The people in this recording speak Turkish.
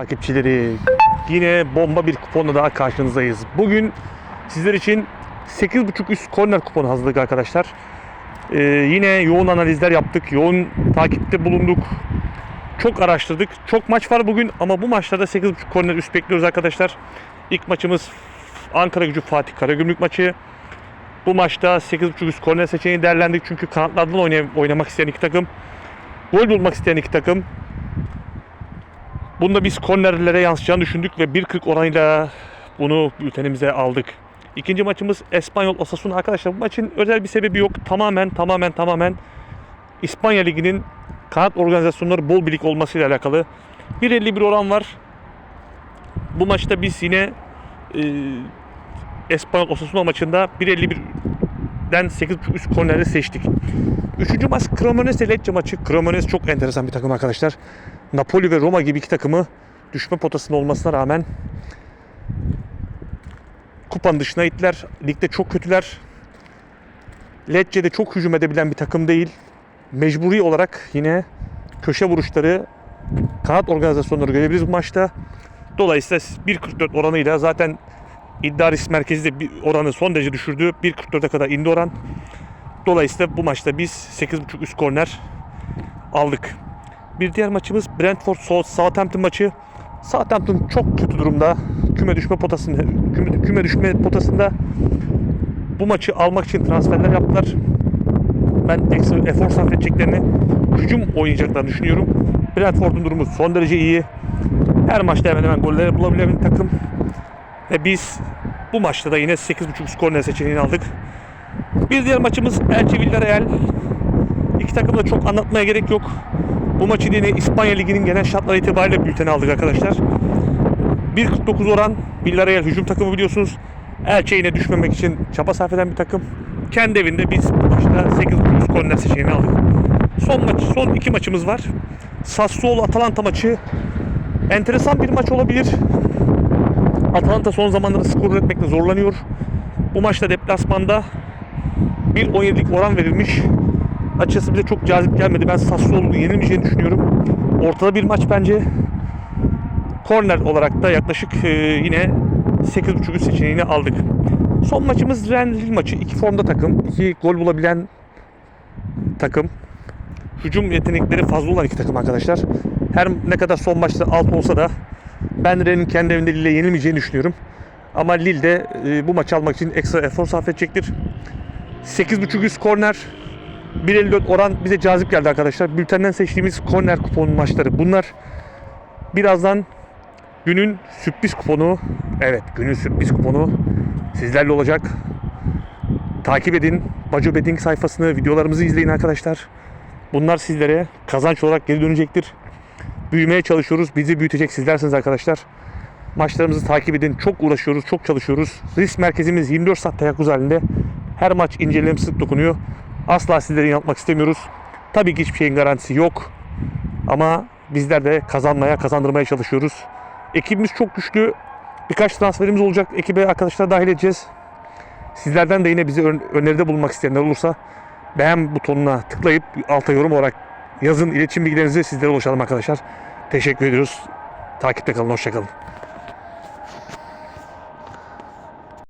Takipçileri yine bomba bir kuponla daha karşınızdayız. Bugün sizler için 8.5 üst korner kuponu hazırladık arkadaşlar. Ee, yine yoğun analizler yaptık. Yoğun takipte bulunduk. Çok araştırdık. Çok maç var bugün ama bu maçlarda 8.5 korner üst bekliyoruz arkadaşlar. İlk maçımız Ankara Gücü Fatih Karagümrük maçı. Bu maçta 8.5 üst korner seçeneği değerlendik çünkü kanatlardan oynay- oynamak isteyen iki takım. Gol bulmak isteyen iki takım. Bunda biz kornerlere yansıyacağını düşündük ve 1.40 oranıyla bunu bültenimize aldık. İkinci maçımız Espanyol Osasuna arkadaşlar. Bu maçın özel bir sebebi yok. Tamamen tamamen tamamen İspanya Ligi'nin kanat organizasyonları bol birlik olmasıyla alakalı. 1.51 oran var. Bu maçta biz yine e, Espanyol Osasuna maçında 1.51'den 8.5 üst kornerde seçtik. Üçüncü maç Cremonese Lecce maçı. Cremonese çok enteresan bir takım arkadaşlar. Napoli ve Roma gibi iki takımı düşme potasında olmasına rağmen kupanın dışına ittiler. Ligde çok kötüler. Lecce'de çok hücum edebilen bir takım değil. Mecburi olarak yine köşe vuruşları, kanat organizasyonları görebiliriz bu maçta. Dolayısıyla 1.44 oranıyla zaten iddia risk merkezi de oranı son derece düşürdü. 1.44'e kadar indi oran. Dolayısıyla bu maçta biz 8.5 üst korner aldık. Bir diğer maçımız Brentford Southampton maçı. Southampton çok kötü durumda. Küme düşme potasında küme, küme düşme potasında bu maçı almak için transferler yaptılar. Ben ekstra efor sarf edeceklerini, hücum oynayacaklarını düşünüyorum. Brentford'un durumu son derece iyi. Her maçta hemen hemen golleri bulabilen bir takım. Ve biz bu maçta da yine 8.5 skor seçeneğini aldık. Bir diğer maçımız Elche Villarreal. İki takım da çok anlatmaya gerek yok. Bu maçı yine İspanya Ligi'nin genel şartları itibariyle bültene aldık arkadaşlar. 1.49 oran Villarreal hücum takımı biliyorsunuz. Elche yine düşmemek için çaba sarf eden bir takım. Kendi evinde biz bu maçta 8.5 korner seçeneğini aldık. Son maç, son iki maçımız var. Sassuolo Atalanta maçı enteresan bir maç olabilir. Atalanta son zamanlarda skor üretmekte zorlanıyor. Bu maçta deplasmanda 1.17'lik oran verilmiş. Açıkçası bize çok cazip gelmedi. Ben Sassuolo'nun yenilmeyeceğini düşünüyorum. Ortada bir maç bence. Korner olarak da yaklaşık e, yine 8.5 üst seçeneğini aldık. Son maçımız Rennes maçı. İki formda takım. iki gol bulabilen takım. Hücum yetenekleri fazla olan iki takım arkadaşlar. Her ne kadar son maçta alt olsa da ben Rennes'in kendi evinde Lille'e yenilmeyeceğini düşünüyorum. Ama Lille de e, bu maçı almak için ekstra efor sarf edecektir. 8.5 üst korner 1.54 oran bize cazip geldi arkadaşlar. Bültenden seçtiğimiz korner kuponu maçları bunlar. Birazdan günün sürpriz kuponu, evet günün sürpriz kuponu sizlerle olacak. Takip edin. Baco Betting sayfasını, videolarımızı izleyin arkadaşlar. Bunlar sizlere kazanç olarak geri dönecektir. Büyümeye çalışıyoruz. Bizi büyütecek sizlersiniz arkadaşlar. Maçlarımızı takip edin. Çok uğraşıyoruz, çok çalışıyoruz. Risk merkezimiz 24 saat teyakkuz halinde. Her maç inceleme sık dokunuyor. Asla sizleri yanıltmak istemiyoruz. Tabii ki hiçbir şeyin garantisi yok. Ama bizler de kazanmaya, kazandırmaya çalışıyoruz. Ekibimiz çok güçlü. Birkaç transferimiz olacak. Ekibe arkadaşlar dahil edeceğiz. Sizlerden de yine bize ön- öneride bulunmak isteyenler olursa beğen butonuna tıklayıp alta yorum olarak yazın iletişim bilgilerinizi sizlere ulaşalım arkadaşlar. Teşekkür ediyoruz. Takipte kalın. Hoşçakalın.